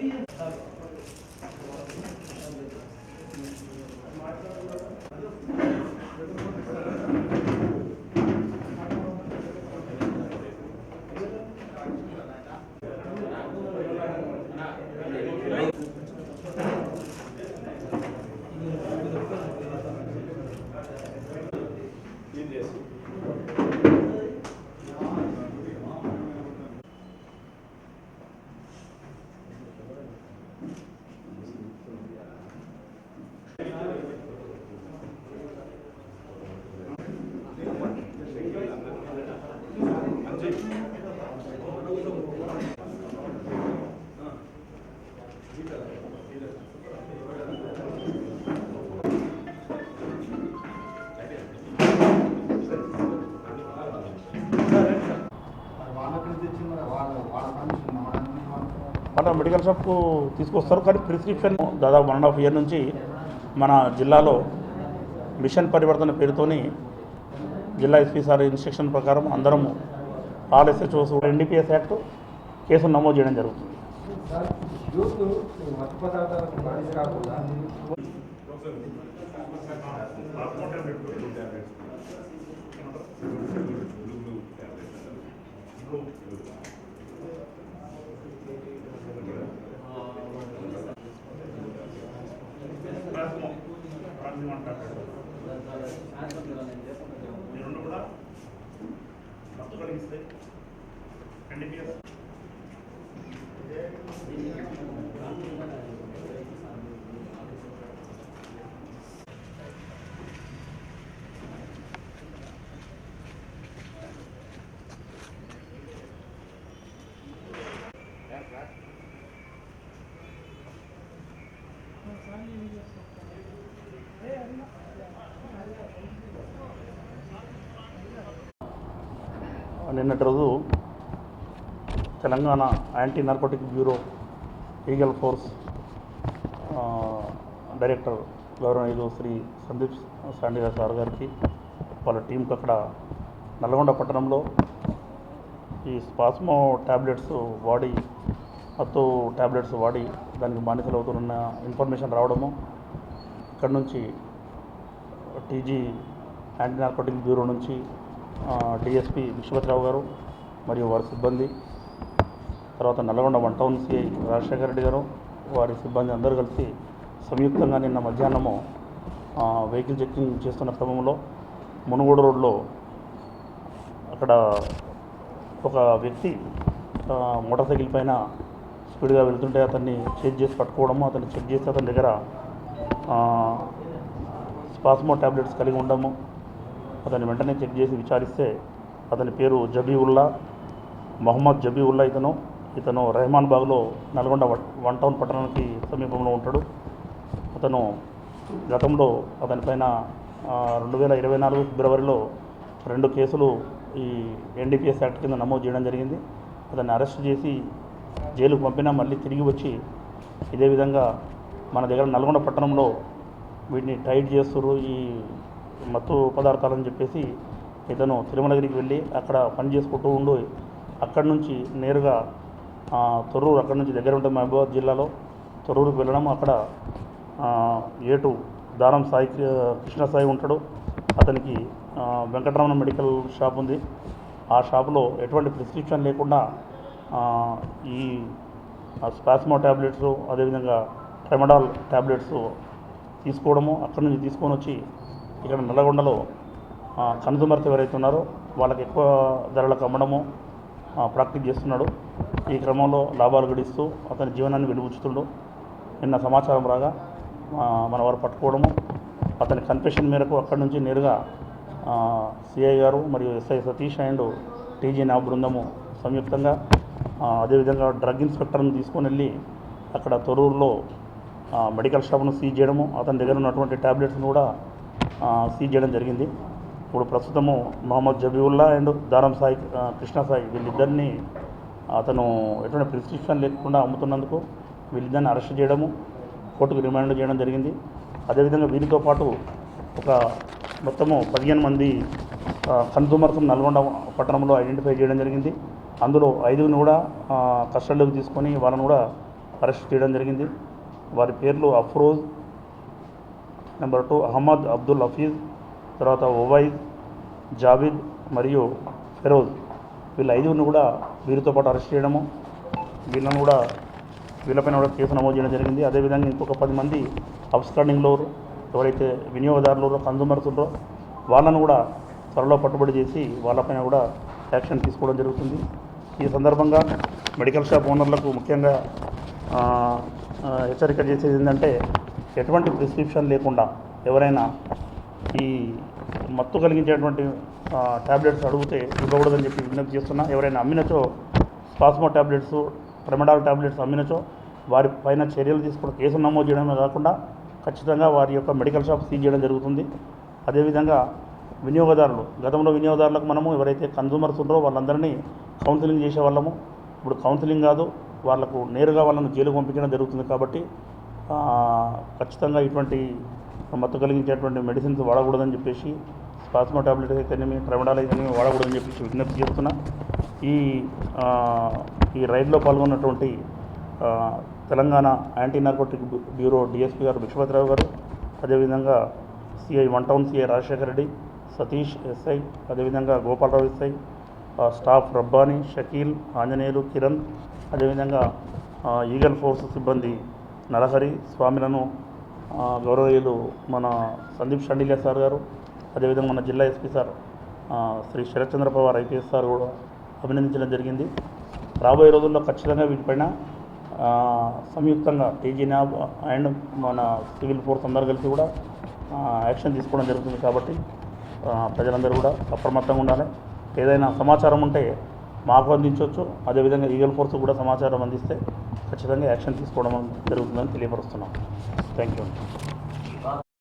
city and. మన medical షాప్కు తీసుకొస్తారు. కానీ ప్రిస్క్రిప్షన్ దాదాపు వన్ అండ్ హాఫ్ ఇయర్ నుంచి మన జిల్లాలో మిషన్ పరివర్తన పేరుతోని జిల్లా ఎస్పీ సార్ ఇన్స్ట్రక్షన్ ప్రకారం అందరము ఆల్ ఎస్హెచ్ఓస్ ఎన్డీపీఎస్ యాక్ట్ కేసులు నమోదు చేయడం జరుగుతుంది. యూత్ మత్తు పదార్థాలకు బానిస కాకుండా నిన్నటి రోజు Telangana anti narcotic bureau eagle force director గౌరవనీయులు శ్రీ సందీప్ సాండిగా సార్ గారికి వాళ్ళ టీంకి అక్కడ నల్గొండ పట్టణంలో ఈ స్పాస్మో ట్యాబ్లెట్స్ వాడి మత్తు ట్యాబ్లెట్స్ వాడి దానికి బానిసలు అవుతున్న ఇన్ఫర్మేషన్ రావడము ఇక్కడ నుంచి టీజీ యాంటీ నార్కోటిక్ బ్యూరో నుంచి డిఎస్పి విశ్వపతిరావు గారు మరియు వారి సిబ్బంది తర్వాత Nalgonda one town CI Rajasekhara Reddy గారు వారి సిబ్బంది అందరూ కలిసి సంయుక్తంగా నిన్న మధ్యాహ్నము వెహికల్ చెక్కింగ్ చేస్తున్న క్రమంలో మునుగోడు రోడ్లో అక్కడ ఒక వ్యక్తి మోటార్ సైకిల్ పైన స్పీడ్గా వెళ్తుంటే అతన్ని చెక్ చేసి పట్టుకోవడము అతన్ని చెక్ చేసి అతని దగ్గర స్పాస్మో ట్యాబ్లెట్స్ కలిగి ఉండము. అతన్ని వెంటనే చెక్ చేసి విచారిస్తే అతని పేరు జబీవుల్లా మహమ్మద్ జబీవుల్లా ఇతను. ఇతను రెహమాన్ బాగ్లో నల్గొండ వన్- వన్ టౌన్ పట్టణానికి సమీపంలో ఉంటాడు. అతను గతంలో అతనిపైన రెండు వేల ఇరవై నాలుగు ఫిబ్రవరిలో రెండు కేసులు ఈ ఎన్డీపీఎస్ యాక్ట్ కింద నమోదు చేయడం జరిగింది. అతన్ని అరెస్ట్ చేసి జైలుకు పంపినా మళ్ళీ తిరిగి వచ్చి ఇదే విధంగా మన దగ్గర నల్గొండ పట్టణంలో వీటిని టైట్ చేస్తున్నారు ఈ మత్తు పదార్థాలని చెప్పేసి ఇతను తిరుమలగిరికి వెళ్ళి అక్కడ పని చేసుకుంటూ ఉండు అక్కడి నుంచి నేరుగా తొర్రూరు అక్కడి నుంచి దగ్గర ఉంటుంది మహబూబాబాద్ జిల్లాలో తొర్రూరుకు వెళ్ళడం. అక్కడ ఏటు దారం సాయి కృష్ణ సాయి ఉంటాడు. అతనికి వెంకటరమణ మెడికల్ షాప్ ఉంది. ఆ షాపులో ఎటువంటి ప్రిస్క్రిప్షన్ లేకుండా ఈ స్పాస్మో ట్యాబ్లెట్స్ అదేవిధంగా ట్రెమడాల్ ట్యాబ్లెట్స్ తీసుకోవడము అక్కడి నుంచి తీసుకొని వచ్చి ఇక్కడ నల్లగొండలో ఆ, ఎవరైతే ఉన్నారో వాళ్ళకి ఎక్కువ ధరలకు అమ్మడము ప్రాక్టీస్ చేస్తున్నాడు. ఈ క్రమంలో లాభాలు గడిస్తూ అతని జీవనాన్ని వెలుగుచుతుండు నిన్న సమాచారం రాగా మన వారు పట్టుకోవడము అతని కన్ఫెషన్ మేరకు అక్కడి నుంచి నేరుగా సిఐ గారు మరియు ఎస్ఐ సతీష్ అండ్ టీజీ నా బృందము సంయుక్తంగా అదేవిధంగా డ్రగ్ ఇన్స్పెక్టర్ని తీసుకొని వెళ్ళి అక్కడ తొరూరులో మెడికల్ షాప్ను సీజ్ చేయడము అతని దగ్గర ఉన్నటువంటి ట్యాబ్లెట్స్ని కూడా సీజ్ చేయడం జరిగింది. ఇప్పుడు ప్రస్తుతము మహమ్మద్ జబీవుల్లా అండ్ దారం సాయి కృష్ణ సాయి వీళ్ళిద్దరిని అతను ఎటువంటి ప్రిస్క్రిప్షన్ లేకుండా అమ్ముతున్నందుకు వీళ్ళిద్దరిని అరెస్ట్ చేయడము కోర్టుకు రిమాండ్ చేయడం జరిగింది. అదేవిధంగా వీరితో పాటు ఒక మొత్తము పదిహేను మంది కన్సూమర్స్ నల్గొండ పట్టణంలో ఐడెంటిఫై చేయడం జరిగింది. అందులో ఐదుగురిని కూడా కస్టడీలోకి తీసుకొని వాళ్ళని కూడా అరెస్ట్ చేయడం జరిగింది. వారి పేర్లు అఫ్రోజ్ నెంబర్ టూ అహ్మద్ అబ్దుల్ హఫీజ్ తర్వాత ఒవైద్ జావిద్ మరియు ఫెరోజ్. వీళ్ళ ఐదుగురిని కూడా వీరితో పాటు అరెస్ట్ చేయడము వీళ్ళను కూడా వీళ్ళపైన కూడా కేసు నమోదు చేయడం జరిగింది. అదేవిధంగా ఇంకొక పది మంది అబ్స్కాండింగ్లో ఎవరైతే వినియోగదారులు కన్సూమర్స్ ఉన్నారో వాళ్ళను కూడా త్వరలో పట్టుబడి చేసి వాళ్ళపైన కూడా యాక్షన్ తీసుకోవడం జరుగుతుంది. ఈ సందర్భంగా మెడికల్ షాప్ ఓనర్లకు ముఖ్యంగా హెచ్చరిక చేసేది ఏంటంటే ఎటువంటి ప్రిస్క్రిప్షన్ లేకుండా ఎవరైనా ఈ మత్తు కలిగించేటువంటి ట్యాబ్లెట్స్ అడిగితే ఇవ్వకూడదని చెప్పి విజ్ఞప్తి చేస్తున్నా. ఎవరైనా అమ్మినచో స్పాస్మో ట్యాబ్లెట్స్ ప్రెమడాల్ ట్యాబ్లెట్స్ అమ్మినచో వారి పైన చర్యలు తీసుకుని కేసు నమోదు చేయడమే కాకుండా ఖచ్చితంగా వారి యొక్క మెడికల్ షాప్ సీజ్ చేయడం జరుగుతుంది. అదేవిధంగా వినియోగదారులు గతంలో వినియోగదారులకు మనము ఎవరైతే కన్జ్యూమర్స్ ఉన్నారో వాళ్ళందరినీ కౌన్సిలింగ్ చేసే వాళ్ళము ఇప్పుడు కౌన్సిలింగ్ కాదు వాళ్ళకు నేరుగా వాళ్ళను జైలు పంపించడం జరుగుతుంది కాబట్టి ఖచ్చితంగా ఇటువంటి మత్తు కలిగించేటువంటి మెడిసిన్స్ వాడకూడదని చెప్పేసి స్పాస్మో టాబ్లెట్ అయితేనేమి ట్రమడాల్ అయితేనేమి వాడకూడదని చెప్పేసి విజ్ఞప్తి చేస్తున్నా. ఈ ఈ రైడ్లో పాల్గొన్నటువంటి Telangana anti narcotic bureau DSP గారు విశ్వత్రావు గారు అదేవిధంగా CI one town CI Rajasekhara Reddy Satish SI అదేవిధంగా గోపాలరావు ఎస్ఐ స్టాఫ్ రబ్బానీ షకీల్ ఆంజనేయులు కిరణ్ అదేవిధంగా ఈగల్ ఫోర్స్ సిబ్బంది నరహరి స్వామిలను గౌరవీయులు మన సందీప్ షండిలే సార్ గారు అదేవిధంగా మన జిల్లా SP sir Shri Sharatchandra Pawar IPS sir కూడా అభినందించడం జరిగింది. రాబోయే రోజుల్లో ఖచ్చితంగా వీటిపైన సంయుక్తంగా టీజీ న్యాబ్ అండ్ మన సివిల్ ఫోర్స్ అందరు కలిసి కూడా యాక్షన్ తీసుకోవడం జరుగుతుంది కాబట్టి ప్రజలందరూ కూడా అప్రమత్తంగా ఉండాలి. ఏదైనా సమాచారం ఉంటే మాకు అందించవచ్చు. అదేవిధంగా ఈగల్ ఫోర్స్ కూడా సమాచారం అందిస్తే ఖచ్చితంగా యాక్షన్ తీసుకోవడం జరుగుతుందని తెలియపరుస్తున్నాం. Thank you